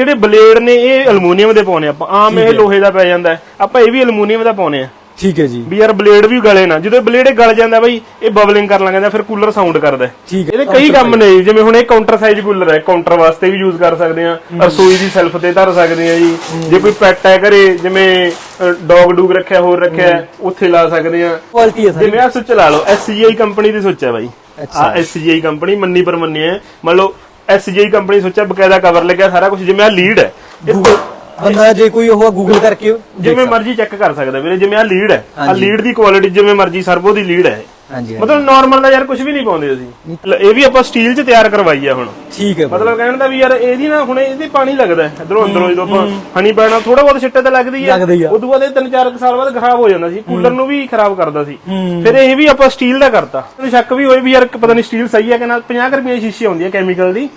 ਜਿਹੜੇ ਬਲੇਡ ਨੇ ਇਹ ਐਲੂਮੀਨੀਅਮ ਦੇ ਪਾਉਨੇ ਆਪਾਂ। ਆਮ ਇਹ ਲੋਹੇ ਦਾ ਪੈ ਜਾਂਦਾ। ਆਪਾਂ ਇਹ ਵੀ ਐਲੂਮੀਨੀਅਮ ਦਾ ਪਾਉਨੇ ਆ। ਠੀਕ ਹੈ ਜੀ। ਵੀ ਯਾਰ ਬਲੇਡ ਵੀ ਗਲੇ ਨਾ। ਜਦੋਂ ਬਲੇਡ ਇਹ ਗਲ ਜਾਂਦਾ ਬਾਈ ਇਹ ਬਬਲਿੰਗ ਕਰਨ ਲੱਗ ਜਾਂਦਾ ਫਿਰ ਕੂਲਰ ਸਾਊਂਡ ਕਰਦਾ। ਠੀਕ ਹੈ। ਇਹਦੇ ਕਈ ਕੰਮ ਨੇ ਜਿਵੇਂ ਹੁਣ ਇਹ ਕਾਊਂਟਰ ਸਾਈਜ਼ ਕੂਲਰ ਹੈ। ਕਾਊਂਟਰ ਵਾਸਤੇ ਵੀ ਯੂਜ਼ ਕਰ ਸਕਦੇ ਆ ਰਸੋਈ ਦੀ ਸੈਲਫ ਤੇ ਧਰ ਸਕਦੇ ਆ ਜੀ। ਜੇ ਕੋਈ ਪੈਟ ਹੈ ਘਰੇ ਜਿਵੇਂ ਡੌਗ ਡੂਗ ਰੱਖਿਆ ਹੋਰ ਰੱਖਿਆ ਉੱਥੇ ਲਾ ਸਕਦੇ ਆ ਕੁਆਲਿਟੀ ਹੈ ਜਿਵੇਂ ਆ ਸੁੱਚ ਲਾ ਲਓ। SCI ਕੰਪਨੀ ਦੀ ਸੁੱਚ ਹੈ ਬਾਈ। ਆ SCI ਕੰਪਨੀ ਮੰਨੀ ਪਰ ਮੰਨੀ ਹੈ। ਮੰਨ ਲਓ SCI ਕੰਪਨੀ ਸੁੱਚ ਹੈ ਬਕਾਇਦਾ ਕਵਰ ਲੱਗਿਆ ਸਾਰਾ ਕੁਝ ਜਿਵੇਂ ਆ ਲੀਡ ਹੈ ਬੰਦਾ ਜੇ ਕੋਈ ਉਹ ਗੂਗਲ ਕਰਕੇ ਜਿਵੇਂ ਮਰਜ਼ੀ ਚੈੱਕ ਕਰ ਸਕਦਾ ਵੀਰੇ ਜਿਵੇਂ ਆ ਲੀਡ ਹੈ ਆ। ਲੀਡ ਦੀ ਕੁਆਲਿਟੀ ਜਿਵੇਂ ਮਰਜ਼ੀ ਸਰਬੋ ਦੀ ਲੀਡ ਹੈ। ਹਾਂਜੀ। ਮਤਲਬ ਨਾਰਮਲ ਦਾ ਯਾਰ ਕੁਝ ਵੀ ਨਹੀਂ ਪਾਉਂਦੇ ਅਸੀਂ ਇਹ ਵੀ ਆਪਾਂ ਸਟੀਲ 'ਚ ਤਿਆਰ ਕਰਵਾਈ ਆ ਹੁਣ। ਠੀਕ ਹੈ। ਮਤਲਬ ਕਹਿਣ ਦਾ ਵੀ ਯਾਰ ਇਹਦੀ ਨਾ ਹੁਣ ਇਹਦੇ ਪਾਣੀ ਲੱਗਦਾ ਇਧਰੋਂ ਅੰਦਰੋਂ ਜਦੋਂ ਆਪਾਂ ਹਣੀ ਪੈਣਾ ਥੋੜਾ ਬਹੁਤ ਛਿੱਟੇ ਤੇ ਲੱਗਦੀ ਹੈ। ਉਦੋਂ ਬਾਅਦ ਇਹ ਤਿੰਨ ਚਾਰ ਕੁ ਸਾਲ ਬਾਅਦ ਖਰਾਬ ਹੋ ਜਾਂਦਾ ਸੀ ਕੂਲਰ ਨੂੰ ਵੀ ਖਰਾਬ ਕਰਦਾ ਸੀ। ਫਿਰ ਇਹ ਵੀ ਆਪਾਂ ਸਟੀਲ ਦਾ ਕਰਤਾ। ਮੈਨੂੰ ਸ਼ੱਕ ਵੀ ਹੋਏ ਵੀ ਯਾਰ ਪਤਾ ਨਹੀਂ ਸਟੀਲ ਸਹੀ ਹੈ ਕਿ ਨਾ 50 ਕੁ ਰੁਪਏ ਦੀ ਸ਼ੀਸ਼ੀ ਆਉਂਦੀ ਹੈ ਕੈਮੀਕਲ ਦੀ।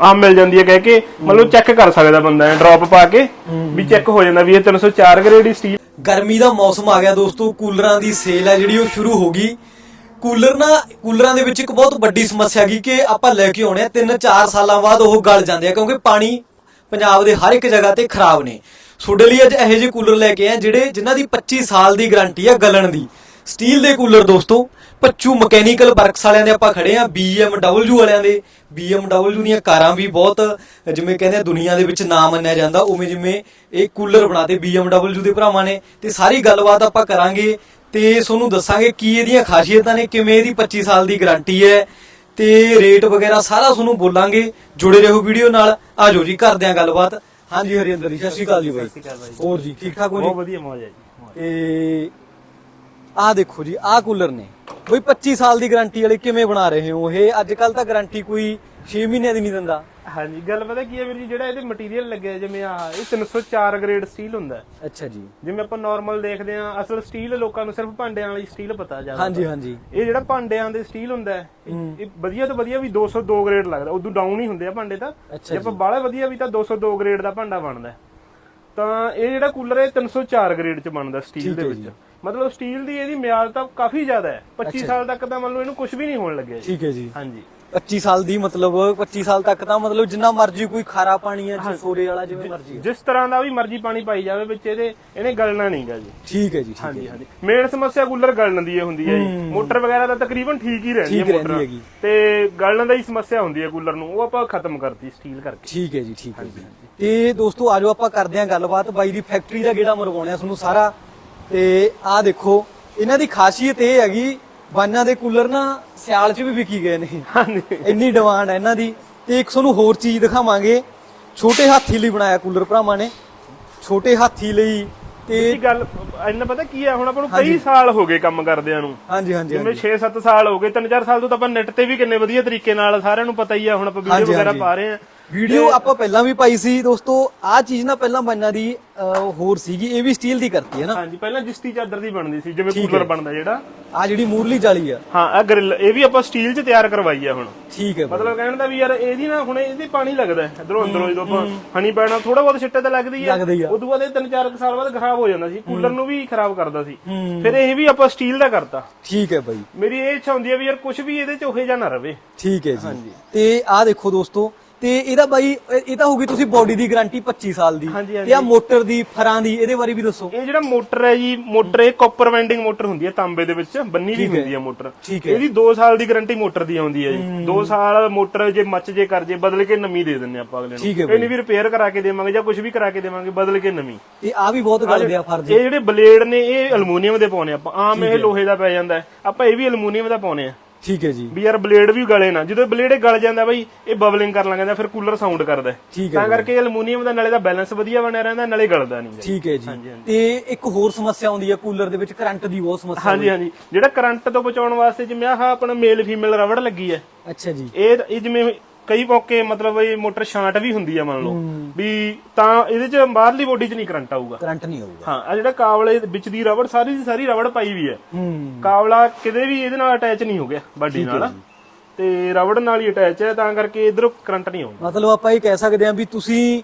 ਆਮ ਮਿਲ ਜਾਂਦੀ ਹੈ ਕਹਿ ਕੇ ਮਤਲਬ ਚੈੱਕ ਕਰ ਸਕਦਾ ਬੰਦਾ ਡ੍ਰੌਪ ਪਾ ਕੇ ਵੀ ਚੈੱਕ ਹੋ ਜਾਂਦਾ ਵੀ ਇਹ 304 ਗ੍ਰੇਡ ਦੀ ਸਟੀਲ ਗਰਮੀ ਦਾ ਮੌਸਮ ਆ ਗਿਆ ਦੋਸਤੋ ਕੂਲਰਾਂ ਦੀ ਸੇਲ ਹੈ ਜਿਹੜੀ ਉਹ ਸ਼ੁਰੂ ਹੋ ਗਈ। ਕੂਲਰ ਨਾ, ਕੂਲਰਾਂ ਦੇ ਵਿੱਚ ਇੱਕ ਬਹੁਤ ਵੱਡੀ ਸਮੱਸਿਆ ਹੈਗੀ ਕਿ ਆਪਾਂ ਲੈ ਕੇ ਆਉਣੇ ਆ 3-4 ਸਾਲਾਂ ਬਾਅਦ ਉਹ ਗਲ ਜਾਂਦੇ ਆ, ਕਿਉਂਕਿ ਪਾਣੀ ਪੰਜਾਬ ਦੇ ਹਰ ਇੱਕ ਜਗ੍ਹਾ ਤੇ ਖਰਾਬ ਨੇ। ਤੁਹਾਡੇ ਲਈ ਅੱਜ ਇਹੋ ਜਿਹੇ ਕੂਲਰ ਲੈ ਕੇ ਆਏ ਆ, ਜਿਹੜੇ ਜਿਨ੍ਹਾਂ ਦੀ 25 ਸਾਲ ਦੀ ਗਾਰੰਟੀ ਆ ਗਲਣ ਦੀ। ਸਟੀਲ ਦੇ ਕੂਲਰ ਦੋਸਤੋ, ਪੱਚੂ ਮਕੈਨੀਕਲ ਵਰਕਸ ਵਾਲਿਆਂ ਦੇ ਆਪਾਂ ਖੜੇ ਆ BMW ਵਾਲਿਆਂ ਦੇ। BMW ਦੀਆਂ ਕਾਰਾਂ ਵੀ ਬਹੁਤ, ਜਿਵੇਂ ਕਹਿੰਦੇ ਆ, ਦੁਨੀਆ ਦੇ ਵਿੱਚ ਨਾਮ ਮੰਨਿਆ ਜਾਂਦਾ, ਉਵੇਂ ਜਿਵੇਂ ਇਹ ਕੂਲਰ ਬਣਾਤੇ BMW ਦੇ ਭਰਾਵਾਂ ਨੇ। ਤੇ ਸਾਰੀ ਗੱਲਬਾਤ ਆਪਾਂ ਕਰਾਂਗੇ। ਤੇ ਤੁਹਾਨੂੰ ਦੱਸਾਂਗੇ ਕੀ ਇਹਦੀਆਂ ਖਾਸੀਅਤਾਂ ਨੇ ਕਿਵੇਂ ਇਹਦੀ 25 ਸਾਲ ਦੀ ਗਾਰੰਟੀ ਹੈ ਤੇ ਰੇਟ ਵਗੈਰਾ ਸਾਰਾ ਤੁਹਾਨੂੰ ਬੋਲਾਂਗੇ। ਜੁੜੇ ਰਹੋ ਵੀਡੀਓ ਨਾਲ। ਆਜੋ ਜੀ ਕਰਦੇ ਆਂ ਗੱਲਬਾਤ। ਹਾਂਜੀ ਹਰਿੰਦਰ ਜੀ ਸਤਿ ਸ਼੍ਰੀ ਅਕਾਲ ਜੀ ਬਾਈ। ਹੋਰ ਜੀ ਠੀਕ ਠਾਕ ਹੋ ਬਹੁਤ ਜੀ ਵਧੀਆ ਮੌਜ ਜੀ ਤੇ ਆਹ ਦੇਖੋ ਜੀ ਆਹ ਕੂਲਰ ਨੇ। ਬਈ 25 ਸਾਲ ਦੀ ਗਾਰੰਟੀ ਵਾਲੇ ਕਿਵੇਂ ਬਣਾ ਰਹੇ ਹੋ ਇਹ? ਅੱਜ ਕੱਲ ਤਾਂ ਗਾਰੰਟੀ ਕੋਈ 6 ਮਹੀਨਿਆਂ ਦੀ ਨਹੀਂ ਦਿੰਦਾ। ਹਾਂਜੀ ਗੱਲ ਪਤਾ ਕੀ ਹੈ ਵੀਰ ਜੀ ਜਿਹੜਾ ਇਹਦੇ ਮਟੀਰੀਅਲ ਲੱਗਿਆ ਜਿਵੇਂ ਆ ਇਹ 304 ਗ੍ਰੇਡ ਸਟੀਲ ਹੁੰਦਾ। ਅੱਛਾ ਜੀ। ਜਿਵੇਂ ਆਪਾਂ ਨਾਰਮਲ ਦੇਖਦੇ ਆ ਅਸਲ ਸਟੀਲ ਲੋਕਾਂ ਨੂੰ ਸਿਰਫ ਭਾਂਡਿਆਂ ਵਾਲੀ ਸਟੀਲ ਪਤਾ ਜਾਂਦਾ ਹਾਂਜੀ ਹਾਂਜੀ। ਇਹ ਜਿਹੜਾ ਭਾਂਡਿਆਂ ਦੇ ਸਟੀਲ ਹੁੰਦਾ ਇਹ ਵਧੀਆ ਤੋਂ ਵਧੀਆ ਵੀ 202 ਗ੍ਰੇਡ ਲੱਗਦਾ ਉਦੋਂ ਡਾਊਨ ਹੀ ਹੁੰਦੇ ਆ ਭਾਂਡੇ ਤਾਂ। ਜੇ ਆਪਾਂ ਬਾਹਲਾ ਵਧੀਆ ਵੀ ਤਾਂ 202 ਗ੍ਰੇਡ ਦਾ ਭਾਂਡਾ ਬਣਦਾ। ਤਾਂ ਇਹ ਜਿਹੜਾ ਕੂਲਰ ਹੈ 304 ਗ੍ਰੇਡ ਚ ਬਣਦਾ ਸਟੀਲ ਦੇ ਵਿੱਚ। ਮਤਲਬ ਸਟੀਲ ਦੀ ਇਹਦੀ ਮਿਆਦ ਤਾਂ ਕਾਫੀ ਜ਼ਿਆਦਾ ਹੈ। 25 ਸਾਲ ਤੱਕ ਤਾਂ ਮੰਨ ਲਓ ਇਹਨੂੰ ਕੁਝ ਵੀ ਨਹੀਂ ਹੋਣ ਲੱਗਿਆ ਜੀ। ਠੀਕ ਹੈ ਜੀ। ਹਾਂਜੀ। 25 ਸਾਲ ਦੀ ਮਤਲਬ 25 ਸਾਲ ਤੱਕ ਤਾਂ ਮਤਲਬ ਜਿੰਨਾ ਮਰਜ਼ੀ ਕੋਈ ਖਾਰਾ ਪਾਣੀ ਹੈ। ਜੀ ਸੋਰੇ ਵਾਲਾ ਜਿਵੇਂ ਮਰਜ਼ੀ ਜਿਸ ਤਰ੍ਹਾਂ ਦਾ ਵੀ ਮਰਜ਼ੀ ਪਾਣੀ ਪਾਈ ਜਾਵੇ ਵਿੱਚ ਇਹਦੇ ਇਹਨੇ ਗਲਣਾ ਨਹੀਂਗਾ ਜੀ। ਠੀਕ ਹੈ ਜੀ ਹੈ ਹਾਂਜੀ ਹਾਂਜੀ। ਮੇਨ ਸਮੱਸਿਆ ਕੂਲਰ ਗਲਣ ਦੀ ਇਹ ਹੁੰਦੀ ਹੈ ਜੀ। ਮੋਟਰ ਵਗੈਰਾ ਤਾਂ ਤਕਰੀਬਨ ਠੀਕ ਹੀ ਰਹਿੰਦੀ ਹੈ ਮੋਟਰ। ਤੇ ਗਲਣ ਦਾ ਹੀ ਸਮੱਸਿਆ ਹੁੰਦੀ ਹੈ ਕੂਲਰ ਨੂੰ। ਉਹ ਆਪਾਂ ਖਤਮ ਕਰਤੀ ਸਟੀਲ ਕਰਕੇ। ਠੀਕ ਹੈ ਜੀ ਠੀਕ ਹੈ ਜੀ। ਤੇ ਦੋਸਤੋ ਆਜੋ ਆਪਾਂ ਕਰਦੇ ਆਂ ਗੱਲਬਾਤ। ਬਾਈ ਦੀ ਫੈਕਟਰੀ ਦਾ ਗੇੜਾ ਮਰਵਾਉਣੇ ਤੁਹਾਨੂੰ ਸਾਰਾ। ਤੇ ਆਹ ਦੇਖੋ ਇਹਨਾਂ ਦੀ ਖਾਸੀਅਤ ਇਹ ਹੈਗੀ ਬਾਨਾਂ ਦੇ ਕੂਲਰ ਨਾ ਸਿਆਲ 'ਚ ਵੀ ਵਿਕੀ ਗਏ ਨੇ। ਹਾਂਜੀ। ਇੰਨੀ ਡਿਮਾਂਡ ਹੈ ਇਹਨਾਂ ਦੀ। ਤੇ ਇੱਕ ਤੁਹਾਨੂੰ ਹੋਰ ਚੀਜ਼ ਦਿਖਾਵਾਂਗੇ। ਛੋਟੇ ਹਾਥੀ ਲਈ ਬਣਾਇਆ ਕੂਲਰ ਭਰਾਵਾਂ ਨੇ। ਛੋਟੇ ਹਾਥੀ ਲਈ ਤੇ ਇਹ ਗੱਲ ਇੰਨਾ ਪਤਾ ਕੀ ਹੈ ਹੁਣ ਆਪਾਂ ਨੂੰ ਕਈ ਸਾਲ ਹੋ ਗਏ ਕੰਮ ਕਰਦਿਆਂ ਨੂੰ। ਹਾਂਜੀ ਹਾਂਜੀ ਜਿਵੇਂ 6-7 ਸਾਲ ਹੋ ਗਏ 3-4 ਸਾਲ ਤੋਂ ਤਾਂ ਆਪਾਂ ਨੈਟ ਤੇ ਵੀ ਕਿੰਨੇ ਵਧੀਆ ਤਰੀਕੇ ਨਾਲ ਸਾਰਿਆਂ ਨੂੰ ਪਤਾ ਹੀ ਆ ਹੁਣ ਆਪਾਂ ਵੀਡੀਓ ਵਗੈਰਾ। ਪਾ ਰਹੇ ਆ। ਵੀਡੀਓ ਆਪਾਂ ਪਹਿਲਾਂ ਵੀ ਪਾਈ ਸੀ ਦੋਸਤੋ ਆਹ ਚੀਜ਼ ਨਾ ਪਹਿਲਾਂ ਬਾਨਾਂ ਦੀ ਅਹ, ਹੋਰ ਸੀਗੀ ਇਹ ਵੀ ਸਟੀਲ ਦੀ ਕਰਤੀ ਹੈ ਨਾ। ਹਾਂਜੀ ਪਹਿਲਾਂ ਜਿਸਤੀ ਚਾਦਰ ਦੀ ਬਣਦੀ ਸੀ ਜਿਵੇਂ ਕੂਲਰ ਬਣਦਾ ਜਿਹੜਾ। ਆ ਜਿਹੜੀ ਮੂਰਲੀ ਜਾਲੀ ਆ। ਹਾਂ ਆ ਗ੍ਰਿਲ ਇਹ ਵੀ ਆਪਾਂ ਸਟੀਲ 'ਚ ਤਿਆਰ ਕਰਵਾਈ ਆ ਹੁਣ। ਠੀਕ ਹੈ ਬਾਈ। ਮਤਲਬ ਕਹਿਣ ਦਾ ਵੀ ਯਾਰ ਇਹਦੀ ਨਾ ਹੁਣ ਇਹਦੇ ਪਾਣੀ ਲੱਗਦਾ ਹੈ ਇਧਰੋਂ ਅੰਦਰੋਂ ਜਦੋਂ ਆਪਾਂ ਹਣੀ ਪੈਣਾ ਥੋੜਾ ਬਹੁਤ ਛਿੱਟੇ ਤੇ ਲੱਗਦੀ ਹੈ ਲੱਗਦੀ ਆ। ਉਦੋਂ ਬਾਅਦ ਇਹ ਤਿੰਨ ਚਾਰ ਕੁ ਸਾਲ ਬਾਅਦ ਖਰਾਬ ਹੋ ਜਾਂਦਾ ਸੀ ਕੂਲਰ ਨੂੰ ਵੀ ਖਰਾਬ ਕਰਦਾ ਸੀ। ਹੂੰ। ਫਿਰ ਇਹ ਵੀ ਆਪਾਂ ਸਟੀਲ ਦਾ ਕਰਤਾ। ਠੀਕ ਹੈ ਬਾਈ ਮੇਰੀ ਇਹ ਇੱਛਾ ਹੁੰਦੀ ਹੈ ਵੀ ਯਾਰ ਕੁਝ ਵੀ ਇਹਦੇ 'ਚ ਉਹੇ ਜਾਂ ਨਾ ਰਵੇ। ਠੀਕ ਹੈ ਜੀ। ਤੇ ਆਹ ਦੇਖੋ ਦੋਸਤੋ ਤੇ ਇਹਦਾ ਬਾਈ ਇਹ ਇਹ ਤਾਂ ਹੋਗੀ ਤੁਸੀਂ ਬੋਡੀ ਦੀ ਗਾਰੰਟੀ 25 ਸਾਲ ਦੀ। ਹਾਂਜੀ, ਤੇ ਆ ਮੋਟਰ ਦੀ ਫਰਾਂ ਦੀ ਇਹਦੇ ਬਾਰੇ ਵੀ ਦੱਸੋ। ਇਹ ਜਿਹੜਾ ਮੋਟਰ ਹੈ ਜੀ ਮੋਟਰ ਇਹ ਕਾਪਰ ਵੈਂਡਿੰਗ ਮੋਟਰ ਹੁੰਦੀ ਹੈ ਤਾਂਬੇ ਦੇ ਵਿੱਚ ਬੰਨੀ ਵੀ ਹੁੰਦੀ ਹੈ ਮੋਟਰ ਠੀਕ ਹੈ। ਇਹਦੀ 2 ਸਾਲ ਦੀ ਗਾਰੰਟੀ ਮੋਟਰ ਦੀ ਆਉਂਦੀ ਹੈ ਜੀ। 2 ਸਾਲ ਮੋਟਰ ਜੇ ਮੱਚ ਜੇ ਕਰ ਜੇ ਬਦਲ ਕੇ ਨਵੀਂ ਦੇ ਦਿੰਨੇ ਆਪਾਂ ਅਗਲੇ ਠੀਕ ਹੈ ਨੂੰ ਵੀ ਰਿਪੇਅਰ ਕਰਾ ਕੇ ਦੇਵਾਂਗੇ ਜਾਂ ਕੁਝ ਵੀ ਕਰਾ ਕੇ ਦੇਵਾਂਗੇ ਬਦਲ ਕੇ ਨਵੀਂ। ਤੇ ਆ ਵੀ ਬਹੁਤ ਗਲਦੇ ਆ ਫਰਜ਼। ਇਹ ਜਿਹੜੇ ਬਲੇਡ ਨੇ ਇਹ ਐਲੂਮੀਨੀਅਮ ਦੇ ਪਾਉਨੇ ਆਪਾਂ। ਆਮ ਇਹ ਲੋਹੇ ਦਾ ਪੈ ਜਾਂਦਾ ਹੈ। ਆਪਾਂ ਇਹ ਵੀ ਐਲੂਮੀਨੀਅਮ ਦਾ ਪਾਉਨੇ ਆ। ਠੀਕ ਹੈ ਜੀ। ਵੀ ਯਾਰ ਬਲੇਡ ਵੀ ਗਲੇ ਨਾ ਜਦੋਂ ਬਲੇਡ ਗਲ ਜਾਂਦਾ ਬਾਈ ਇਹ ਬਬਲਿੰਗ ਕਰਨ ਲੱਗ ਜਾਂਦਾ ਫਿਰ ਕੂਲਰ ਸਾਊਂਡ ਕਰਦਾ। ਠੀਕ ਹੈ ਤਾਂ ਕਰਕੇ ਐਲੂਮੀਨੀਅਮ ਦਾ ਨਾਲੇ ਦਾ ਬੈਲੈਂਸ ਵਧੀਆ ਬਣਿਆ ਰਹਿੰਦਾ ਨਾਲੇ ਗਲਦਾ ਨਹੀਂ ਠੀਕ ਹੈ ਜੀ। ਤੇ ਇੱਕ ਹੋਰ ਸਮੱਸਿਆ ਆਉਂਦੀ ਹੈ ਕੂਲਰ ਦੇ ਵਿੱਚ ਕਰੰਟ ਦੀ ਬਹੁਤ ਸਮੱਸਿਆ ਹਾਂਜੀ ਹਾਂਜੀ। ਜਿਹੜਾ ਕਰੰਟ ਤੋਂ ਬਚਾਉਣ ਵਾਸਤੇ ਜਿਵੇਂ ਆਹ ਆਪਣਾ ਮੇਲ ਫੀਮੇਲ ਰਬੜ ਲੱਗੀ ਹੈ। ਅੱਛਾ ਜੀ। ਇਹ ਜਿਵੇਂ ਕਈ ਮੌਕੇ ਮਤਲਬ ਇਹ ਮੋਟਰ ਸ਼ਾਂਟ ਵੀ ਹੁੰਦੀ ਆ ਮੰਨ ਲਓ ਵੀ ਤਾਂ ਇਹਦੇ ਚ ਬਾਹਰਲੀ ਬੋਡੀ ਚ ਨਹੀਂ ਕਰੰਟ ਆਊਗਾ। ਕਰੰਟ ਨਹੀਂ ਆਊਗਾ। ਹਾਂ ਆ ਜਿਹੜਾ ਕਾਵਲੇ ਵਿੱਚ ਦੀ ਰਬੜ ਸਾਰੀ ਦੀ ਸਾਰੀ ਰਬੜ ਪਾਈ ਵੀ ਹੈ। ਕਾਵਲਾ ਕਿਤੇ ਵੀ ਇਹਦੇ ਨਾਲ ਅਟੈਚ ਨਹੀਂ ਹੋ ਗਿਆ ਬਾਡੀ ਨਾਲ। ਤੇ ਰਬੜ ਨਾਲ ਹੀ ਅਟੈਚ ਹੈ ਤਾਂ ਕਰਕੇ ਇਧਰੋਂ ਕਰੰਟ ਨਹੀਂ ਆਉਂਦਾ ਮਤਲਬ ਆਪਾਂ ਇਹ ਕਹਿ ਸਕਦੇ ਹਾਂ ਵੀ ਤੁਸੀਂ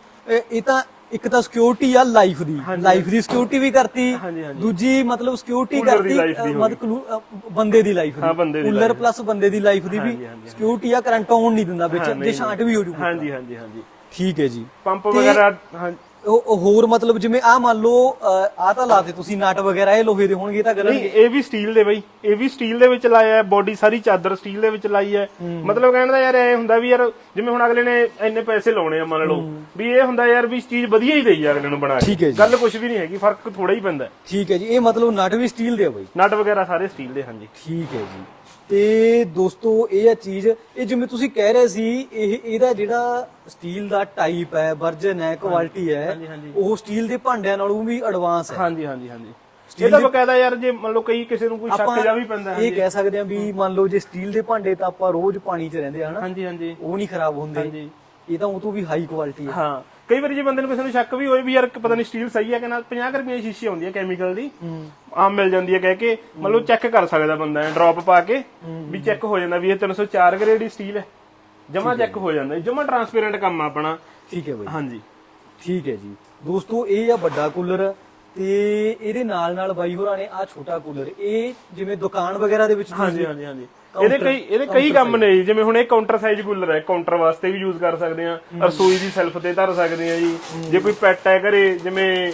ਇਹ ਤਾਂ ਇੱਕ ਤਾਂ ਸਿਕਿਉਰਿਟੀ ਆ ਲਾਈਫ ਦੀ। ਲਾਈਫ ਦੀ ਸਿਕਿਉਰਿਟੀ ਵੀ ਕਰਤੀ। ਹਾਂਜੀ, ਹਾਂਜੀ। ਦੂਜੀ ਮਤਲਬ ਸਿਕਿਉਰਿਟੀ Cooler ਦੀ ਕਰਤੀ life ਦੀ ਅ, ਮਤਲਬ ਕਲੂ- ਅ, ਬੰਦੇ ਦੀ ਲਾਈਫ ਹਾਂ, ਬੰਦੇ ਦੀ ਕੂਲਰ ਪਲੱਸ ਬੰਦੇ ਦੀ ਲਾਈਫ ਦੀ ਵੀ ਹਾਂਜੀ, ਹਾਂਜੀ। ਸਿਕਿਉਰਿਟੀ ਆ ਕਰੰਟ ਆਉਣ ਨਹੀਂ ਦਿੰਦਾ ਵਿੱਚ। ਜੇ ਸ਼ਾਂਟ ਵੀ ਹੋ ਜੂਗਾ ਹਾਂਜੀ ਹਾਂਜੀ ਹਾਂਜੀ। ਠੀਕ ਹੈ ਜੀ। ਪੰਪ ਤੇ ਵਗੈਰਾ ਹਾਂ। ਉਹ ਉਹ ਹੋਰ ਮਤਲਬ ਜਿਵੇਂ ਆ ਮੰਨ ਲਓ ਆ ਤਾਂ ਲਾਤੇ ਤੁਸੀਂ ਨਟ ਵਗੈਰਾ ਇਹ ਲੋਹੇ ਦੇ ਹੋਣਗੇ ਇਹ ਤਾਂ ਨਹੀਂ ਇਹ ਵੀ ਸਟੀਲ ਦੇ ਬਈ। ਇਹ ਵੀ ਸਟੀਲ ਦੇ ਵਿੱਚ ਲਾਇਆ ਹੈ ਬੋਡੀ ਸਾਰੀ ਚਾਦਰ ਸਟੀਲ ਦੇ ਵਿੱਚ ਲਾਈ ਹੈ। ਮਤਲਬ ਕਹਿਣ ਦਾ ਯਾਰ ਇਹ ਹੁੰਦਾ ਵੀ ਯਾਰ ਜਿਵੇਂ ਹੁਣ ਅਗਲੇ ਨੇ ਇੰਨੇ ਪੈਸੇ ਲਾਉਣੇ ਆ ਮੰਨ ਲਓ ਵੀ ਇਹ ਹੁੰਦਾ ਯਾਰ ਵੀ ਚੀਜ਼ ਵਧੀਆ ਹੀ ਦੇਈ ਅਗਲੇ ਨੂੰ ਬਣਾ ਠੀਕ ਹੈ ਕੇ ਜੀ। ਗੱਲ ਕੁਝ ਵੀ ਨਹੀਂ ਹੈਗੀ ਫ਼ਰਕ ਥੋੜਾ ਹੀ ਪੈਂਦਾ ਠੀਕ ਹੈ ਜੀ ਇਹ ਮਤਲਬ ਨਟ ਵੀ ਸਟੀਲ ਦੇ ਆ ਬਾਈ। ਨਟ ਵਗੈਰਾ ਸਾਰੇ ਸਟੀਲ ਦੇ ਹਾਂਜੀ। ਠੀਕ ਹੈ ਜੀ। ਤੇ ਦੋਸਤੋ ਇਹ ਆ ਚੀਜ਼ ਇਹ ਜਿਵੇਂ ਤੁਸੀਂ ਕਹਿ ਰਹੇ ਸੀ ਇਹ ਇਹਦਾ ਜਿਹੜਾ ਸਟੀਲ ਦਾ ਟਾਈਪ ਹੈ ਵਰਜਨ ਹੈ ਕੁਆਲਿਟੀ ਹੈ ਹਾਂਜੀ, ਹਾਂਜੀ। ਉਹ ਸਟੀਲ ਦੇ ਭਾਂਡਿਆਂ ਨਾਲੋਂ ਵੀ ਐਡਵਾਂਸ ਹੈ। ਹਾਂਜੀ ਹਾਂਜੀ ਹਾਂਜੀ। Steel ਇਹ ਤਾਂ ਦੇ- ਬਕਾਇਦਾ ਯਾਰ ਜੇ ਮੰਨ ਲਓ ਕਈ ਕਿਸੇ ਨੂੰ ਕੋਈ ਸ਼ੱਕ ਜਾ ਵੀ ਪੈਂਦਾ ਇਹ ਕਹਿ ਸਕਦੇ ਹਾਂ ਵੀ ਮੰਨ ਲਓ ਜੇ ਸਟੀਲ ਦੇ ਭਾਂਡੇ ਤਾਂ ਆਪਾਂ ਰੋਜ਼ ਪਾਣੀ 'ਚ ਰਹਿੰਦੇ ਆ ਹਨਾ? ਹਾਂਜੀ ਹਾਂਜੀ। ਉਹ ਨਹੀਂ ਖਰਾਬ ਹੁੰਦੇ। ਹਾਂਜੀ। ਇਹ ਤਾਂ ਉਹ ਤੋਂ ਵੀ ਹਾਈ ਕੁਆਲਿਟੀ ਹੈ। ਹਾਂ। ਕਈ ਵਾਰੀ ਜੇ ਬੰਦੇ ਨੂੰ ਕਿਸੇ ਨੂੰ ਸ਼ੱਕ ਵੀ ਹੋਏ ਵੀ ਯਾਰ ਪਤਾ ਨਹੀਂ ਸਟੀਲ ਸਹੀ ਹੈ ਕਿ ਨਾ 50 ਰੁਪਏ ਦੀ ਸ਼ੀਸ਼ੀ ਆਉਂਦੀ ਹੈ ਕੈਮੀਕਲ ਦੀ। ਆਮ ਮਿਲ ਜਾਂਦੀ ਹੈ ਕਹਿ ਕੇ ਮਤਲਬ ਚੈੱਕ ਕਰ ਸਕਦਾ ਬੰਦਾ ਡ੍ਰੌਪ ਪਾ ਕੇ ਵੀ ਚੈੱਕ ਹੋ ਜਾਂਦਾ ਵੀ ਇਹ 304 ਗ੍ਰੇਡ ਦੀ ਸਟੀਲ ਹੈ। ਜਮਾ ਚੈੱਕ ਹੋ ਜਾਂਦਾ ਜਮਾ ਟਰਾਂਸਪੇਰੈਂਟ ਕੰਮ ਆਪਣਾ। ਠੀਕ ਹੈ ਬਾਈ। ਹਾਂਜੀ। ਠੀਕ ਹੈ ਜੀ। ਦੋਸਤੋ ਇਹ ਆ ਵੱਡਾ ਕੂਲਰ ਤੇ ਇਹਦੇ ਨਾਲ ਨਾਲ ਬਾਈ ਹੋਰਾਂ ਨੇ ਆ ਛੋਟਾ ਕੂਲਰ। ਇਹ ਜਿਵੇਂ ਦੁਕਾਨ ਵਗੈਰਾ ਦੇ ਵਿੱਚ ਹਾਂਜੀ ਹਾਂਜੀ ਹਾਂਜੀ। ਇਹਦੇ ਕਈ ਇਹਦੇ ਕਈ ਕੰਮ ਨੇ ਜੀ, ਜਿਵੇਂ ਹੁਣ ਇਹ ਕਾਊਂਟਰ ਸਾਈਜ਼ ਕੂਲਰ ਹੈ ਕਾਊਂਟਰ ਵਾਸਤੇ ਵੀ ਯੂਜ਼ ਕਰ ਸਕਦੇ ਆ ਰਸੋਈ ਦੀ ਸੈਲਫ ਤੇ ਧਰ ਸਕਦੇ ਆ ਜੀ। ਜੇ ਕੋਈ ਪੈਟ ਹੈ ਘਰੇ ਜਿਵੇਂ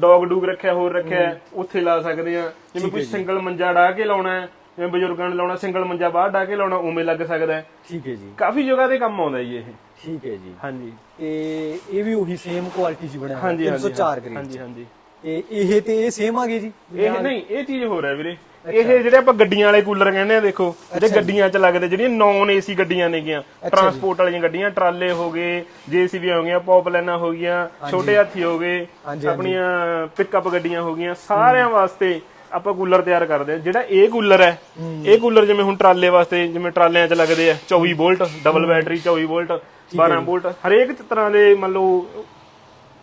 ਡੌਗ ਡੂਗ ਰੱਖਿਆ ਹੋਰ ਰੱਖਿਆ ਹੈ, ਉੱਥੇ ਲਾ ਸਕਦੇ ਆ ਜਿਵੇਂ ਕੋਈ ਸਿੰਗਲ ਮੰਜਾ ਡਾ ਕੇ ਲਾਉਣਾ ਹੈ ਜਿਵੇਂ ਬਜ਼ੁਰਗਾਂ ਨੇ ਲਾਉਣਾ ਸਿੰਗਲ ਮੰਜਾ ਬਾਹਰ ਡਾ ਕੇ ਲਾਉਣਾ ਉਵੇਂ ਲੱਗ ਸਕਦਾ ਹੈ। ਠੀਕ ਹੈ ਜੀ। ਕਾਫੀ ਜਗ੍ਹਾ ਤੇ ਕੰਮ ਆਉਂਦਾ ਜੀ ਇਹ। ਠੀਕ ਹੈ ਜੀ। ਹਾਂਜੀ। ਤੇ ਇਹ ਵੀ ਉਹੀ ਸੇਮ ਕੁਆਲਿਟੀ 'ਚ ਬਣਿਆ ਹੋਇਆ, ਹਾਂਜੀ ਹਾਂਜੀ 304 ਗ੍ਰੇਡ ਹਾਂਜੀ ਹਾਂਜੀ। ਤੇ ਇਹ ਤੇ ਇਹ ਸੇਮ ਆ ਗਏ ਜੀ? ਇਹ ਨਹੀਂ ਇਹ ਚੀਜ਼ ਹੋ ਰਿਹਾ ਵੀਰੇ। ਇਹ ਜਿਹੜੇ ਆਪਾਂ ਗੱਡੀਆਂ ਵਾਲੇ ਕੂਲਰ ਕਹਿੰਦੇ ਆ ਦੇਖੋ ਜਿਹੜੇ ਗੱਡੀਆਂ 'ਚ ਲੱਗਦੇ ਜਿਹੜੀਆਂ ਨੌਨ ਏਸੀ ਗੱਡੀਆਂ ਨੇਗੀਆਂ ਟਰਾਂਸਪੋਰਟ ਵਾਲੀਆਂ ਗੱਡੀਆਂ ਟਰਾਲੇ ਹੋ ਗਏ ਜੀਸੀਬੀ ਹੋ ਗਈਆਂ ਪੌਪਲਾਈਨਾਂ ਹੋ ਗਈਆਂ ਛੋਟੇ ਹਾਥੀ ਹੋ ਗਏ ਆਪਣੀਆਂ ਪਿਕਅਪ ਗੱਡੀਆਂ ਹੋ ਗਈਆਂ ਸਾਰਿਆਂ ਵਾਸਤੇ ਆਪਾਂ ਕੂਲਰ ਤਿਆਰ ਕਰਦੇ ਆ। ਜਿਹੜਾ ਇਹ ਕੂਲਰ ਹੈ ਇਹ ਕੂਲਰ ਜਿਵੇਂ ਹੁਣ ਟਰਾਲੇ ਵਾਸਤੇ ਜਿਵੇਂ ਟਰਾਲਿਆਂ 'ਚ ਲੱਗਦੇ ਆ 24 volt double battery 24 volt 12 volt ਹਰੇਕ ਤਰ੍ਹਾਂ ਦੇ ਮੰਨ ਲਓ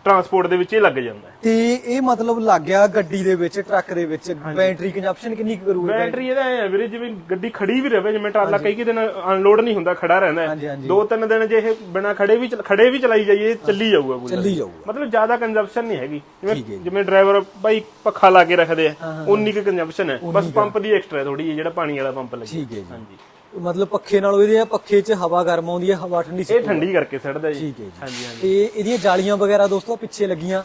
ਟਰਾਂਸਪੋਰਟ ਦੇ ਵਿੱਚ ਇਹ ਲੱਗ ਜਾਂਦਾ ਹੈ। ਤੇ ਇਹ ਮਤਲਬ ਲੱਗ ਗਿਆ ਗੱਡੀ ਦੇ ਵਿੱਚ ਟਰੱਕ ਦੇ ਵਿੱਚ। ਬੈਟਰੀ ਕੰਜਪਸ਼ਨ ਕਿੰਨੀ ਕੁ ਕਰੂਗਾ? ਬੈਟਰੀ ਇਹਦਾ ਐ ਵੀਰੇ ਜਿਵੇਂ ਗੱਡੀ ਖੜੀ ਵੀ ਰਵੇ ਜਿਵੇਂ ਟਰਾਲਾ ਕਈ ਕਈ ਦਿਨ ਅਨਲੋਡ ਨਹੀਂ ਹੁੰਦਾ ਖੜਾ ਰਹਿੰਦਾ ਹਾਂਜੀ, ਹੈ। ਹਾਂਜੀ। ਦੋ ਤਿੰਨ ਦਿਨ ਜੇ ਇਹ ਬਿਨਾ ਖੜੇ ਵੀ ਚਲ- ਖੜੇ ਵੀ ਚਲਾਈ ਜਾਈਏ ਚੱਲੀ ਜਾਊਗਾ ਕੂਲਰ ਚੱਲੀ ਜਾਊਗਾ। ਮਤਲਬ ਜ਼ਿਆਦਾ ਕੰਜ਼ੰਪਸ਼ਨ ਨਹੀਂ ਹੈਗੀ। ਠੀਕ ਹੈ ਜਿਵੇਂ ਜੀ। ਜਿਵੇਂ ਡਰਾਈਵਰ ਭਾਈ ਪੱਖਾ ਲਾ ਕੇ ਰੱਖਦੇ ਆ ਉਨੀ ਕੁ ਕੰਜ਼ੰਪਸ਼ਨ ਹੈ। ਬਸ ਪੰਪ ਦੀ ਐਕਸਟਰਾ ਥੋੜੀ ਜਿਹੀ ਜਿਹੜਾ ਪਾਣੀ ਵਾਲਾ ਪੰਪ ਲੱਗਿਆ ਠੀਕ ਹੈ ਜੀ। ਹਾਂਜੀ। ਮਤਲਬ ਪੱਖੇ ਨਾਲੋਂ ਇਹਦੇ ਪੱਖੇ 'ਚ ਹਵਾ ਗਰਮ ਆਉਂਦੀ ਹੈ ਹਵਾ ਠੰਡੀ ਇਹ ਠੰਡੀ ਕਰਕੇ ਸੜਦਾ ਜੀ। ਠੀਕ ਹੈ ਜੀ। ਹਾਂਜੀ ਹਾਂਜੀ। ਤੇ ਇਹਦੀਆਂ ਜਾਲੀਆਂ ਵਗੈਰਾ ਦੋਸਤੋ ਪਿੱਛੇ ਲੱਗੀਆਂ